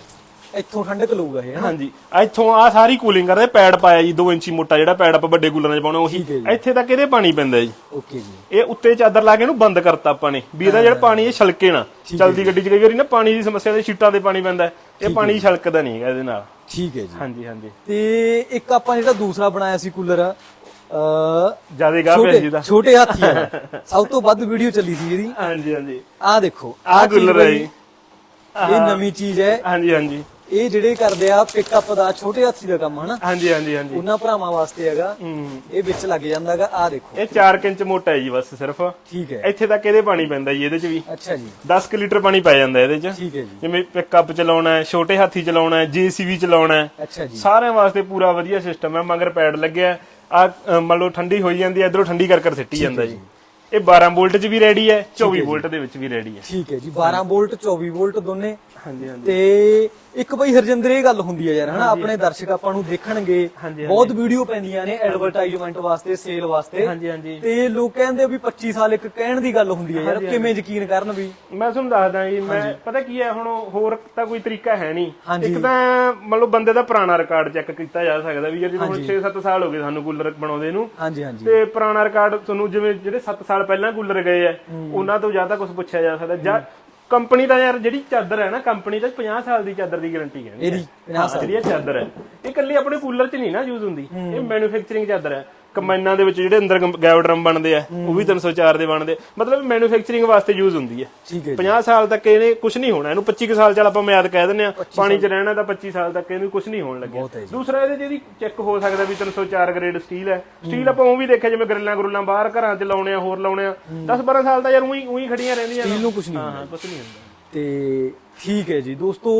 ਇੱਥੋਂ ਠੰਡਕ ਲਊਗਾ ਇਹ ਹਾਂਜੀ ਇੱਥੋਂ ਆ ਸਾਰੀ ਕੂਲਿੰਗ ਕਰਦੇ ਪੈਡ ਪਾਇਆ ਜੀ 2 ਇੰਚੀ ਮੋਟਾ ਜਿਹੜਾ ਪੈਡ ਆਪਾਂ ਵੱਡੇ ਕੂਲਰਾਂ 'ਚ ਪਾਉਣਾ ਉਹੀ। ਇੱਥੇ ਤੱਕ ਇਹਦੇ ਪਾਣੀ ਪੈਂਦਾ ਜੀ। ਓਕੇ ਜੀ। ਇਹ ਉੱਤੇ ਚਾਦਰ ਲਾ ਕੇ ਇਹਨੂੰ ਬੰਦ ਕਰਤਾ ਆਪਾਂ ਨੇ ਵੀ ਇਹਦਾ ਜਿਹੜਾ ਪਾਣੀ ਇਹ ਛਲਕੇ ਨਾ ਚਲਦੀ ਗੱਡੀ 'ਚ ਕਈ ਵਾਰੀ ਨਾ ਪਾਣੀ ਦੀ ਸਮੱਸਿਆ ਦੇ ਸ਼ੀਟਾਂ ਤੇ ਪਾਣੀ ਪੈਂਦਾ। ਇਹ ਪਾਣੀ ਛਲਕਦਾ ਨਹੀਂ ਹੈਗਾ ਇਹਦੇ ਨਾਲ। ਠੀਕ ਹੈ ਜੀ। ਹਾਂਜੀ ਹਾਂਜੀ। ਤੇ ਇੱਕ ਆਪਾਂ ਜਿਹੜਾ ਦੂਸਰਾ ਬਣਾਇਆ ਸੀ ਕੂਲਰ ਜ਼ਿਆਦਾ ਗਾ ਛੋਟੇ ਦਾ ਛੋਟੇ ਹਾਥੀ ਵਾਲਾ ਸਭ ਤੋਂ ਵੱਧ ਵੀਡੀਓ ਚੱਲੀ ਸੀ ਇਹਦੀ ਹਾਂਜੀ ਹਾਂਜੀ। ਆਹ ਦੇਖੋ ਆਹ ਚੀਜ਼ ਕੂਲਰ ਹੈ ਬਈ, ਜੀ ਇਹ ਨਵੀਂ ਚੀਜ਼ ਹੈ। ਹਾਂਜੀ ਹਾਂਜੀ। ਇਹ ਜਿਹੜੇ ਕਰਦੇ ਆ ਪਿਕਅਪ ਦਾ ਛੋਟੇ ਹਾਥੀ ਦਾ ਕੰਮ ਹਨਾ? ਹਾਂਜੀ ਹਾਂਜੀ ਹਾਂਜੀ। ਉਹਨਾਂ ਭਰਾਵਾਂ ਵਾਸਤੇ ਹੈਗਾ। ਹੂੰ। ਇਹ ਵਿੱਚ ਲੱਗ ਜਾਂਦਾਗਾ ਆਹ ਦੇਖੋ। ਇਹ 4 ਇੰਚ ਮੋਟਾ ਹੈ ਜੀ ਬਸ ਸਿਰਫ। ਠੀਕ ਹੈ। ਇੱਥੇ ਤੱਕ ਇਹਦੇ ਪਾਣੀ ਪੈਂਦਾ ਜੀ ਇਹਦੇ 'ਚ ਵੀ। ਅੱਛਾ ਜੀ। 10 ਕਿ ਲੀਟਰ ਪਾਣੀ ਪੈ ਜਾਂਦਾ ਇਹਦੇ 'ਚ। ਠੀਕ ਹੈ ਜੀ। ਜਿਵੇਂ ਪਿਕਅਪ ਚਲਾਉਣਾ ਹੈ ਛੋਟੇ ਹਾਥੀ ਚਲਾਉਣਾ ਹੈ ਜੀਸੀਬੀ ਚਲਾਉਣਾ ਹੈ। ਅੱਛਾ ਜੀ। ਸਾਰਿਆਂ ਵਾਸਤੇ ਪੂਰਾ ਵਧੀਆ ਸਿਸਟਮ ਹੈ ਮਗਰ ਪੈਡ ਲੱਗਿਆ। ਆ ਮੰਨ ਲਓ ਠੰਡੀ ਹੋਈ ਜਾਂਦੀ ਹੈ ਇਧਰੋਂ ਠੰਡੀ ਕਰ ਕਰ ਸਿੱਟੀ ਜਾਂਦਾ ਜੀ। ਇਹ 12 ਵੋਲਟ 'ਚ ਵੀ ਰੈਡੀ ਹੈ 24 ਵੋਲਟ ਦੇ ਵਿੱਚ ਵੀ ਰੈਡੀ ਹੈ। ਠੀਕ ਹੈ ਜੀ 12 ਵੋਲਟ 24 ਵੋਲਟ ਦੋਨੇ। ਹਾਂਜੀ ਹਾਂਜੀ। ਤੇ ਇੱਕ ਬਈ ਹਰਜਿੰਦਰ ਇਹ ਗੱਲ ਹੁੰਦੀ ਹੈ ਯਾਰ ਹਨਾ? ਆਪਣੇ ਦਰਸ਼ਕ ਆਪਾਂ ਨੂੰ ਦੇਖਣਗੇ। ਬਹੁਤ ਵੀਡੀਓ ਪੈਂਦੀਆਂ ਨੇ ਐਡਵਰਟਾਈਜ਼ਮੈਂਟ ਵਾਸਤੇ ਸੇਲ ਵਾਸਤੇ। ਹਾਂਜੀ ਹਾਂਜੀ। ਤੇ ਲੋਕ ਕਹਿੰਦੇ ਵੀ 25 ਸਾਲ ਇੱਕ ਕਹਿਣ ਦੀ ਗੱਲ ਹੁੰਦੀ ਹੈ ਯਾਰ ਕਿਵੇਂ ਯਕੀਨ ਕਰਨ ਵੀ? ਮੈਂ ਤੁਹਾਨੂੰ ਦੱਸਦਾ ਜੀ ਮੈਂ ਪਤਾ ਕੀ ਹੈ ਹੁਣ ਹੋਰ ਤਾਂ ਕੋਈ ਤਰੀਕਾ ਹੈ ਨਹੀਂ। ਇੱਕ ਤਾਂ ਮੰਨ ਲਓ ਬੰਦੇ ਦਾ ਪੁਰਾਣਾ ਰਿਕਾਰਡ ਚੈੱਕ ਕੀਤਾ ਜਾ ਸਕਦਾ ਵੀ ਯਾਰ ਜਦੋਂ ਹੁਣ 6-7 ਸਾਲ ਹੋ ਗਏ ਸਾਨੂੰ ਕੂਲਰ ਬਣਾਉਂਦੇ ਨੂੰ। ਹਾਂਜੀ ਹਾਂਜੀ। ਤੇ ਪੁਰਾਣਾ ਰਿਕਾਰਡ ਤੁਹਾਨੂੰ ਜਿਵੇਂ ਜਿਹੜੇ 7 ਸਾਲ ਪਹਿਲਾਂ ਕੂਲਰ ਗਏ ਆ ਉਹਨਾਂ ਤੋਂ ਜ਼ਿਆਦਾ ਕੁਝ ਪੁੱਛਿਆ ਜਾ ਸਕਦਾ। ਜਾਂ ਕੰਪਨੀ ਦਾ ਯਾਰ ਜਿਹੜੀ ਚਾਦਰ ਹੈ ਨਾ ਕੰਪਨੀ ਦਾ 50 ਸਾਲ ਦੀ ਚਾਦਰ ਦੀ ਗਾਰੰਟੀ ਕਹਿੰਦੀ ਇਹਦੀ 50 ਹਾਂ, ਜਿਹੜੀ ਇਹ ਚਾਦਰ ਹੈ। ਇਹ ਇਕੱਲੀ ਆਪਣੇ ਕੂਲਰ 'ਚ ਨਹੀਂ ਨਾ ਯੂਜ਼ ਹੁੰਦੀ। ਇਹ ਮੈਨੂਫੈਕਚਰਿੰਗ ਚਾਦਰ ਹੈ। ਕੰਬਾਈਨਾਂ ਦੇ ਵਿੱਚ ਜਿਹੜੇ ਅੰਦਰ ਗੈਵ ਡਰਮ ਬਣਦੇ ਆ ਉਹ ਵੀ 304 ਦੇ ਬਣਦੇ ਮਤਲਬ ਮੈਨੂਫੈਕਚਰਿੰਗ ਵਾਸਤੇ ਯੂਜ਼ ਹੁੰਦੀ ਹੈ ਠੀਕ ਹੈ ਜੀ। 50 ਸਾਲ ਤੱਕ ਇਹਨੇ ਕੁਝ ਨਹੀਂ ਹੋਣਾ। ਇਹਨੂੰ 25 ਕੁ ਸਾਲ ਚੱਲ ਆਪਾਂ ਮਿਆਦ ਕਹਿ ਦਿੰਦੇ ਆ ਪਾਣੀ 'ਚ ਰਹਿਣਾ ਤਾਂ 25 ਸਾਲ ਤੱਕ ਇਹਨੂੰ ਕੁਝ ਨਹੀਂ ਹੋਣ ਲੱਗਿਆ। ਦੂਸਰਾ ਇਹਦੇ ਜਿਹਦੀ ਚੈੱਕ ਹੋ ਸਕਦਾ ਵੀ 304 ਗ੍ਰੇਡ ਸਟੀਲ ਹੈ। ਸਟੀਲ ਆਪਾਂ ਉਹ ਵੀ ਦੇਖਿਆ ਜਿਵੇਂ ਗਰਿੱਲਾਂ ਗਰੁੱਲਾਂ ਬਾਹਰ ਘਰਾਂ 'ਚ ਲਾਉਣੇ ਆ ਹੋਰ ਲਾਉਣੇ ਆ। 10 12 ਸਾਲ ਤਾਂ ਯਾਰ ਉਹੀ ਉਹੀ ਖੜੀਆਂ ਰਹਿੰਦੀਆਂ ਸਟੀਲ ਨੂੰ ਕੁਝ ਨਹੀਂ ਹਾਂ ਹਾਂ ਕੁਝ ਨਹੀਂ ਹੁੰਦਾ। ਤੇ ਠੀਕ ਹੈ ਜੀ। ਦੋਸਤੋ